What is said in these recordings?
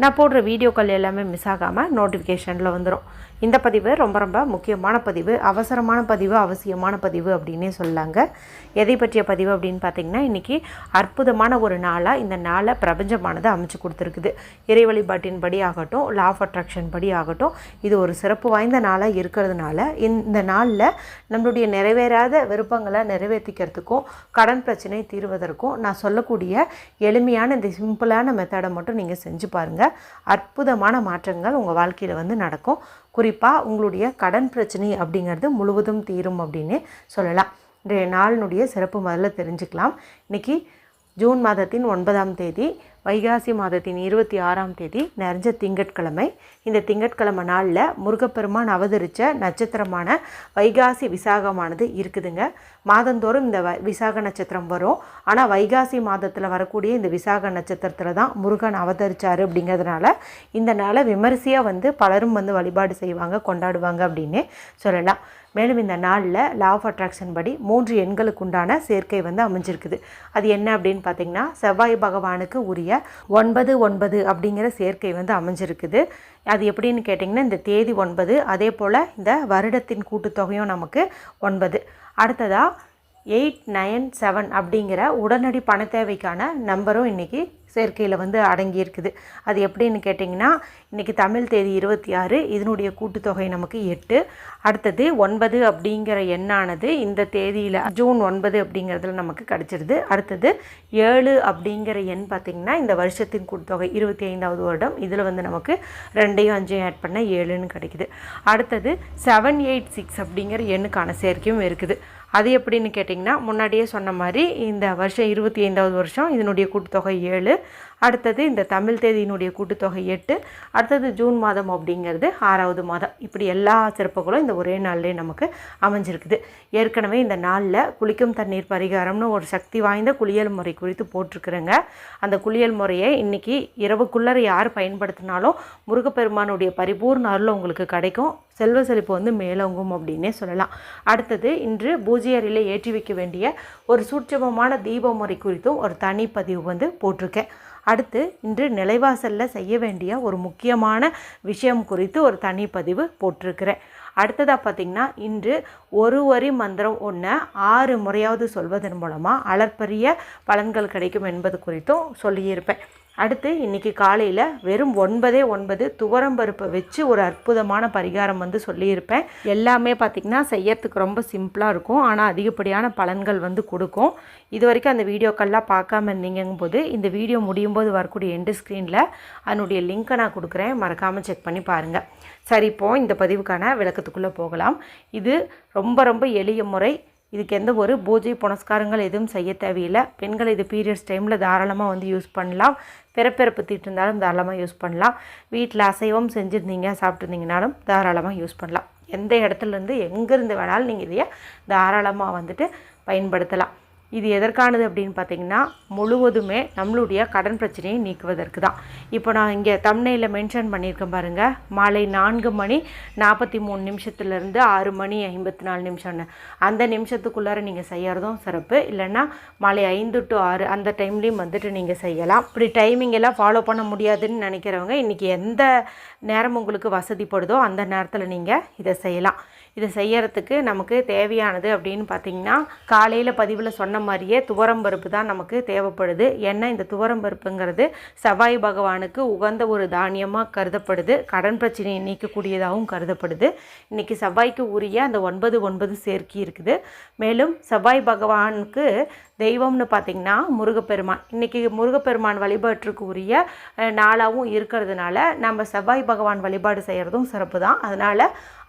நான் போடுற வீடியோக்கள் எல்லாமே மிஸ் ஆகாமல் நோட்டிஃபிகேஷனில் வந்துடும் இந்த பதிவு ரொம்ப ரொம்ப முக்கியமான பதிவு அவசரமான பதிவு அவசியமான பதிவு அப்படின்னே சொல்லலாங்க எதை பற்றிய பதிவு அப்படின்னு பார்த்தீங்கன்னா இன்றைக்கி அற்புதமான ஒரு நாளாக இந்த நாளை பிரபஞ்சமானது அமைச்சு கொடுத்துருக்குது. இறை வழிபாட்டின் படி ஆகட்டும் லா ஆஃப் அட்ராக்ஷன் படி ஆகட்டும் இது ஒரு சிறப்பு வாய்ந்த நாளாக இருக்கிறதுனால இந்த நாளில் நம்மளுடைய நிறைவேறாத விருப்பங்களை நிறைவேற்றிக்கிறதுக்கும் கடன் பிரச்சனை தீர்வதற்கும் நான் சொல்லக்கூடிய எளிமையான இந்த சிம்பிளான மெத்தடை மட்டும் நீங்கள் செஞ்சு பாருங்கள் அற்புதமான மாற்றங்கள் உங்கள் வாழ்க்கையில் வந்து நடக்கும். குறிப்பாக உங்களுடைய கடன் பிரச்சனை அப்படிங்கிறது முழுவதும் தீரும் அப்படின்னு சொல்லலாம். இன்றைய நாளினுடைய சிறப்பு முதல்ல தெரிஞ்சுக்கலாம். இன்றைக்கி ஜூன் மாதத்தின் ஒன்பதாம் தேதி வைகாசி மாதத்தின் இருபத்தி ஆறாம் தேதி நிறைஞ்ச திங்கட்கிழமை. இந்த திங்கட்கிழமை நாளில் முருகப்பெருமான் அவதரித்த நட்சத்திரமான வைகாசி விசாகமானது இருக்குதுங்க. மாதந்தோறும் இந்த வ விசாக நட்சத்திரம் வரும். ஆனால் வைகாசி மாதத்தில் வரக்கூடிய இந்த விசாக நட்சத்திரத்தில் தான் முருகன் அவதரித்தார் அப்படிங்கிறதுனால இந்த நாளை விமரிசையாக வந்து பலரும் வந்து வழிபாடு செய்வாங்க கொண்டாடுவாங்க அப்படின்னு சொல்லலாம். மேலும் இந்த நாளில் லா ஆஃப் அட்ராக்ஷன் படி மூன்று எண்களுக்கு உண்டான சேர்க்கை வந்து அமைஞ்சிருக்குது. அது என்ன அப்படின்னு பார்த்தீங்கன்னா செவ்வாய் பகவானுக்கு உரிய ஒன்பது ஒன்பது அப்படிங்கிற சேர்க்கை வந்து அமைஞ்சிருக்குது. அது எப்படின்னு கேட்டிங்கன்னா இந்த தேதி ஒன்பது அதே போல் இந்த வருடத்தின் கூட்டுத்தொகையும் நமக்கு ஒன்பது. அடுத்ததாக எயிட் நைன் செவன் அப்படிங்கிற உடனடி பண தேவைக்கான நம்பரும் இன்றைக்கி சேர்க்கையில் வந்து அடங்கியிருக்குது அது எப்படின்னு கேட்டிங்கன்னா இன்றைக்கி தமிழ் தேதி இருபத்தி ஆறு இதனுடைய கூட்டுத்தொகை நமக்கு எட்டு. அடுத்தது ஒன்பது அப்படிங்கிற எண்ணானது இந்த தேதியில் ஜூன் ஒன்பது அப்படிங்கிறதுல நமக்கு கிடச்சிருது. அடுத்தது ஏழு அப்படிங்கிற எண் பார்த்திங்கன்னா இந்த வருஷத்தின் கூட்டுத்தொகை இருபத்தி ஐந்தாவது வருடம். இதில் வந்து நமக்கு ரெண்டையும் அஞ்சையும் ஆட் பண்ண ஏழுன்னு கிடைக்குது. அடுத்தது செவன் எயிட் சிக்ஸ் அப்படிங்கிற எண்ணுக்கான சேர்க்கையும் இருக்குது. அது எப்படின்னு கேட்டிங்கன்னா முன்னாடியே சொன்ன மாதிரி இந்த வருஷம் இருபத்தி ஐந்தாவது வருஷம் இதனுடைய கூட்டுத்தொகை ஏழு. அடுத்தது இந்த தமிழ் தேதியினுடைய கூட்டுத்தொகை எட்டு அடுத்தது ஜூன் மாதம் அப்படிங்கிறது ஆறாவது மாதம். இப்படி எல்லா சிறப்புகளும் இந்த ஒரே நாள்லேயே நமக்கு அமைஞ்சிருக்குது. ஏற்கனவே இந்த நாளில் குளிக்கும் தண்ணீர் பரிகாரம்னு ஒரு சக்தி வாய்ந்த குளியல் முறை குறித்து போட்டிருக்கிறேங்க. அந்த குளியல் முறையை இன்றைக்கி இரவுக்குள்ளரை யார் பயன்படுத்தினாலும் முருகப்பெருமானுடைய பரிபூர்ண அருள் உங்களுக்கு கிடைக்கும். செல்வ செழிப்பு வந்து மேலோங்கும் அப்படின்னே சொல்லலாம். அடுத்தது இன்று பூஜை அறையில் ஏற்றி வைக்க வேண்டிய ஒரு சூட்சமமான தீப முறை குறித்தும் ஒரு தனிப்பதிவு வந்து போட்டிருக்கேன். அடுத்து இன்று நிலைவாசலில் செய்ய வேண்டிய ஒரு முக்கியமான விஷயம் குறித்து ஒரு தனி பதிவு போட்டிருக்கிறேன். அடுத்ததாக பார்த்திங்கன்னா இன்று ஒரு வரி மந்திரம் ஒன்று ஆறு முறையாவது சொல்வதன் மூலமாக அளப்பரிய பலன்கள் கிடைக்கும் என்பது குறித்தும் சொல்லியிருப்பேன். அடுத்து இன்றைக்கி காலையில் வெறும் ஒன்பதே ஒன்பது துவரம்பருப்பை வச்சு ஒரு அற்புதமான பரிகாரம் வந்து சொல்லியிருப்பேன். எல்லாமே பார்த்திங்கன்னா செய்யறதுக்கு ரொம்ப சிம்பிளாக இருக்கும். ஆனால் அதிகப்படியான பலன்கள் வந்து கொடுக்கும். இது வரைக்கும் அந்த வீடியோக்கள்லாம் பார்க்காம இருந்தீங்கும் போது இந்த வீடியோ முடியும் போது வரக்கூடிய எண்டு ஸ்க்ரீனில் அதனுடைய லிங்க்கை நான் கொடுக்குறேன். மறக்காமல் செக் பண்ணி பாருங்கள் சரி இப்போ இந்த பதிவுக்கான விளக்கத்துக்குள்ளே போகலாம். இது ரொம்ப ரொம்ப எளிய முறை இதுக்கு எந்த ஒரு பூஜை புனஸ்காரங்கள் எதுவும் செய்ய தேவையில்லை. பெண்கள் இது பீரியட்ஸ் டைமில் தாராளமாக வந்து யூஸ் பண்ணலாம். பிறப்பிறப்பு தீட்டு இருந்தாலும் தாராளமாக யூஸ் பண்ணலாம். வீட்டில் அசைவம் செஞ்சுருந்தீங்க சாப்பிட்ருந்தீங்கனாலும் தாராளமாக யூஸ் பண்ணலாம். எந்த இடத்துலேருந்து எங்கேருந்து வேணாலும் நீங்கள் இதையே தாராளமாக வந்துட்டு பயன்படுத்தலாம். இது எதற்கானது அப்படின்னு பார்த்தீங்கன்னா முழுவதுமே நம்மளுடைய கடன் பிரச்சனையை நீக்குவதற்கு தான். இப்போ நான் இங்கே தமிழையில் மென்ஷன் பண்ணியிருக்கேன் பாருங்கள் மாலை நான்கு மணி நாற்பத்தி மூணு நிமிஷத்துலேருந்து ஆறு மணி ஐம்பத்தி நாலு நிமிஷம்னு. அந்த நிமிஷத்துக்குள்ளார நீங்கள் செய்யறதும் சிறப்பு. இல்லைன்னா மாலை ஐந்து டு ஆறு அந்த டைம்லேயும் வந்துட்டு நீங்கள் செய்யலாம். இப்படி டைமிங் எல்லாம் ஃபாலோ பண்ண முடியாதுன்னு நினைக்கிறவங்க இன்றைக்கி எந்த நேரம் உங்களுக்கு வசதிப்படுதோ அந்த நேரத்தில் நீங்கள் இதை செய்யலாம். இதை செய்யறதுக்கு நமக்கு தேவையானது அப்படின்னு பார்த்தீங்கன்னா காலையில் பதிவில் சொன்ன மாதிரியே துவரம்பருப்பு தான் நமக்கு தேவைப்படுது. ஏன்னா இந்த துவரம்பருப்புங்கிறது செவ்வாய் பகவானுக்கு உகந்த ஒரு தானியமாக கருதப்படுது. கடன் பிரச்சனையை நீக்கக்கூடியதாகவும் கருதப்படுது. இன்றைக்கி செவ்வாய்க்கு உரிய அந்த ஒன்பது ஒன்பது சேர்க்கி இருக்குது. மேலும் செவ்வாய் பகவானுக்கு தெய்வம்னு பார்த்திங்கன்னா முருகப்பெருமான். இன்றைக்கி முருகப்பெருமான் வழிபாட்டுக்கு உரிய நாளாகவும் இருக்கிறதுனால நம்ம செவ்வாய் பகவான் வழிபாடு செய்கிறதும் சிறப்பு தான் அதனால்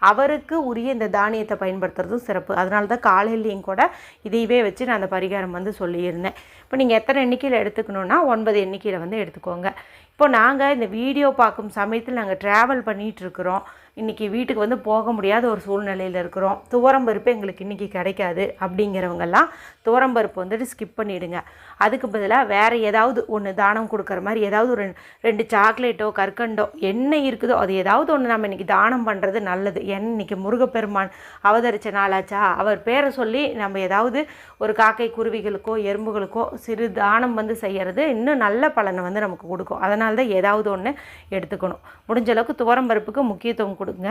அவருக்கு உரிய இந்த தானியத்தை பயன்படுத்துறதும் சிறப்பு. அதனால தான் காலையிலையும் கூட இதையவே வச்சு நான் அந்த பரிகாரம் வந்து சொல்லியிருந்தேன். இப்போ நீங்கள் எத்தனை எண்ணிக்கையில் எடுத்துக்கணுன்னா ஒன்பது எண்ணிக்கையில் வந்து எடுத்துக்கோங்க. இப்போ நாங்கள் இந்த வீடியோ பார்க்கும் சமயத்தில் நாங்கள் ட்ராவல் பண்ணிகிட்டு இருக்கிறோம் இன்றைக்கி வீட்டுக்கு வந்து போக முடியாத ஒரு சூழ்நிலையில் இருக்கிறோம். துவரம்பருப்பு எங்களுக்கு இன்றைக்கி கிடைக்காது அப்படிங்கிறவங்கெல்லாம் துவரம்பருப்பு வந்துட்டு ஸ்கிப் பண்ணிவிடுங்க அதுக்கு பதிலாக வேறு ஏதாவது ஒன்று தானம் கொடுக்குற மாதிரி ஏதாவது ஒரு ரெண்டு சாக்லேட்டோ கற்கண்டோ என்ன இருக்குதோ அது ஏதாவது ஒன்று நம்ம இன்றைக்கி தானம் பண்ணுறது நல்லது. ஏன்னா இன்றைக்கி முருகப்பெருமான் அவதரித்த நாளாச்சா? அவர் பேரை சொல்லி நம்ம ஏதாவது ஒரு காக்கை குருவிகளுக்கோ எறும்புகளுக்கோ சிறு தானம் வந்து செய்கிறது இன்னும் நல்ல பலனை வந்து நமக்கு கொடுக்கும். அதனால் தான் ஏதாவது ஒன்று எடுத்துக்கணும். முடிஞ்ச அளவுக்கு துவரம்பருப்புக்கு முக்கியத்துவம் கொடுங்க.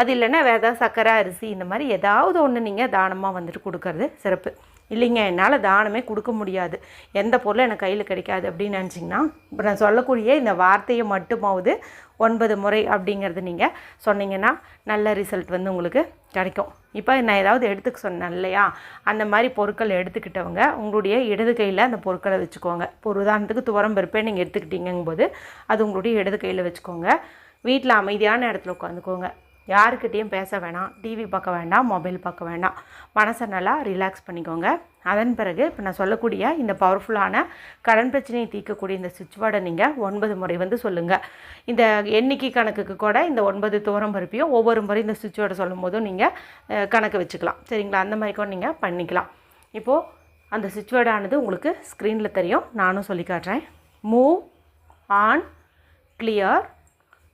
அது இல்லைன்னா வேறு ஏதாவது சர்க்கரை அரிசி இந்த மாதிரி ஏதாவது ஒன்று நீங்கள் தானமாக வந்துட்டு கொடுக்கறது சிறப்பு. இல்லைங்க என்னால் தானமே கொடுக்க முடியாது. எந்த பொருளும் எனக்கு கையில் கிடைக்காது அப்படின்னு நினச்சிங்கன்னா இப்போ நான் சொல்லக்கூடிய இந்த வார்த்தையை மட்டுமாவது ஒன்பது முறை அப்படிங்கிறது நீங்கள் சொன்னீங்கன்னா நல்ல ரிசல்ட் வந்து உங்களுக்கு கிடைக்கும். இப்போ நான் ஏதாவது எடுத்துக்க சொன்னேன் இல்லையா? அந்த மாதிரி பொருட்கள் எடுத்துக்கிட்டவங்க உங்களுடைய இடது கையில் அந்த பொருட்களை வச்சுக்கோங்க. இப்போ ஒரு உதாரணத்துக்கு துவரம்பருப்பே நீங்கள் எடுத்துக்கிட்டீங்கும் போது அது உங்களுடைய இடது கையில் வச்சுக்கோங்க. வீட்டில் அமைதியான இடத்துல உட்காந்துக்கோங்க. யாருக்கிட்டேயும் பேச வேணாம். டிவி பார்க்க வேண்டாம் மொபைல் பார்க்க வேண்டாம். மனசை நல்லா ரிலாக்ஸ் பண்ணிக்கோங்க. அதன் பிறகு இப்போ நான் சொல்லக்கூடிய இந்த பவர்ஃபுல்லான கடன் பிரச்சனையை தீர்க்கக்கூடிய இந்த சுவிட்ச் வேர்டை நீங்கள் ஒன்பது முறை வந்து சொல்லுங்கள் இந்த எண்ணிக்கை கணக்குக்கு கூட இந்த ஒன்பது தோரம் பருப்பியும் ஒவ்வொரு முறை இந்த சுவிட்ச் வேர்டை சொல்லும் போதும் நீங்கள் கணக்கு வச்சுக்கலாம். சரிங்களா? அந்த மாதிரி கூட நீங்கள் பண்ணிக்கலாம். இப்போது அந்த சுவிட்ச் வேர்டானது உங்களுக்கு ஸ்க்ரீனில் தெரியும். நானும் சொல்லி காட்டுறேன். Move on clear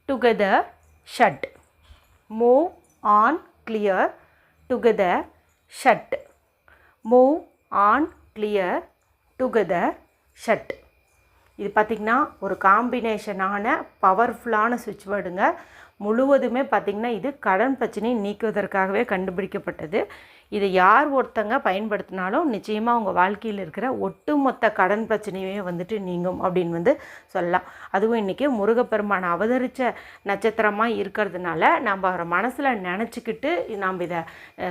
together shut move on clear together shut move on clear together shut இது பார்த்திங்கன்னா ஒரு காம்பினேஷனான பவர்ஃபுல்லான சுவிட்ச் வேர்டுங்க முழுவதுமே பார்த்திங்கன்னா இது கடன் பிரச்சனையை நீக்குவதற்காகவே கண்டுபிடிக்கப்பட்டது. இதை யார் ஒருத்தங்க பயன்படுத்தினாலும் நிச்சயமாக உங்கள் வாழ்க்கையில் இருக்கிற ஒட்டுமொத்த கடன் பிரச்சனையே வந்துட்டு நீங்கும் அப்படின்னு வந்து சொல்லலாம். அதுவும் இன்றைக்கி முருகப்பெருமான் அவதரித்த நட்சத்திரமாக இருக்கிறதுனால நம்ம அவரை மனசில் நினச்சிக்கிட்டு நாம் இதை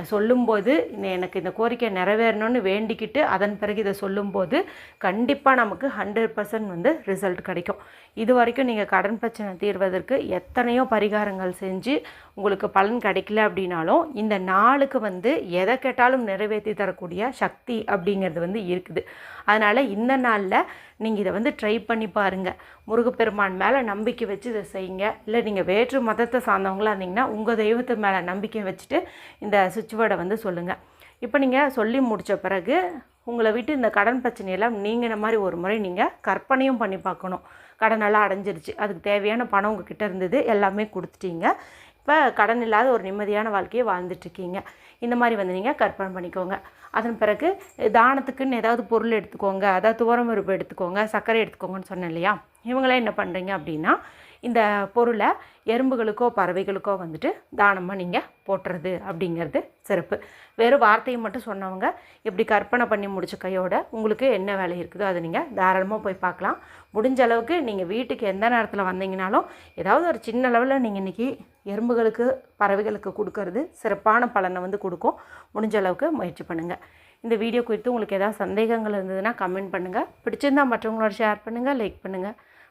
சொல்லும்போது இந்த- எனக்கு இந்த கோரிக்கை நிறைவேறணும்னு வேண்டிக்கிட்டு அதன் பிறகு இதை சொல்லும்போது கண்டிப்பாக நமக்கு ஹண்ட்ரட் பர்சன்ட் வந்து ரிசல்ட் கிடைக்கும். இது வரைக்கும் நீங்கள் கடன் பிரச்சனை தீர்வதற்கு எத்தனையோ பரிகாரங்கள் செஞ்சு உங்களுக்கு பலன் கிடைக்கல அப்படின்னாலும் இந்த நாளுக்கு வந்து எதை கேட்டாலும் நிறைவேற்றி தரக்கூடிய சக்தி அப்படிங்கிறது வந்து இருக்குது. அதனால் இந்த நாளில் நீங்கள் இதை வந்து ட்ரை பண்ணி பாருங்கள் முருகப்பெருமான் மேலே நம்பிக்கை வச்சு இதை செய்யுங்க. இல்லை நீங்கள் வேற்று மதத்தை சார்ந்தவங்களா இருந்தீங்கன்னா உங்கள் தெய்வத்து மேலே நம்பிக்கை வச்சுட்டு இந்த சுவிட்ச் வேர்டை வந்து சொல்லுங்கள் இப்போ நீங்கள் சொல்லி முடித்த பிறகு உங்களை விட்டு இந்த கடன் பிரச்சனையெல்லாம் நீங்கின மாதிரி ஒரு முறை நீங்கள் கற்பனையும் பண்ணி பார்க்கணும். கடனெல்லாம் அடைஞ்சிருச்சு. அதுக்கு தேவையான பணம் உங்ககிட்ட இருந்தது எல்லாமே கொடுத்துட்டீங்க. இப்போ கடன் இல்லாத ஒரு நிம்மதியான வாழ்க்கையை வாழ்ந்துட்டுருக்கீங்க. இந்த மாதிரி வந்து நீங்கள் கற்பனை பண்ணிக்கோங்க. அதன் பிறகு தானத்துக்குன்னு ஏதாவது பொருள் எடுத்துக்கோங்க அதாவது துவரம் பருப்பு எடுத்துக்கோங்க சர்க்கரை எடுத்துக்கோங்கன்னு சொன்னேன் இல்லையா? இவங்களாம் என்ன பண்ணுறீங்க அப்படின்னா இந்த பொருளை எறும்புகளுக்கோ பறவைகளுக்கோ வந்துட்டு தானமாக நீங்கள் போட்டுறது அப்படிங்கிறது சிறப்பு. வெறும் வார்த்தையை மட்டும் சொன்னவங்க இப்படி கற்பனை பண்ணி முடிச்ச கையோட உங்களுக்கு என்ன வேலை இருக்குதோ அதை நீங்கள் தாராளமாக போய் பார்க்கலாம். முடிஞ்ச அளவுக்கு நீங்கள் வீட்டுக்கு எந்த நேரத்தில் வந்தீங்கனாலும் ஏதாவது ஒரு சின்ன லெவலில் நீங்கள் இன்றைக்கி எறும்புகளுக்கு பறவைகளுக்கு கொடுக்கறது சிறப்பான பலனை வந்து கொடுக்கும். முடிஞ்ச அளவுக்கு முயற்சி பண்ணுங்கள் இந்த வீடியோ குறித்து உங்களுக்கு ஏதாவது சந்தேகங்கள் இருந்ததுன்னா கமெண்ட் பண்ணுங்கள் பிடிச்சிருந்தா மற்றவங்களோட ஷேர் பண்ணுங்கள் லைக் பண்ணுங்கள்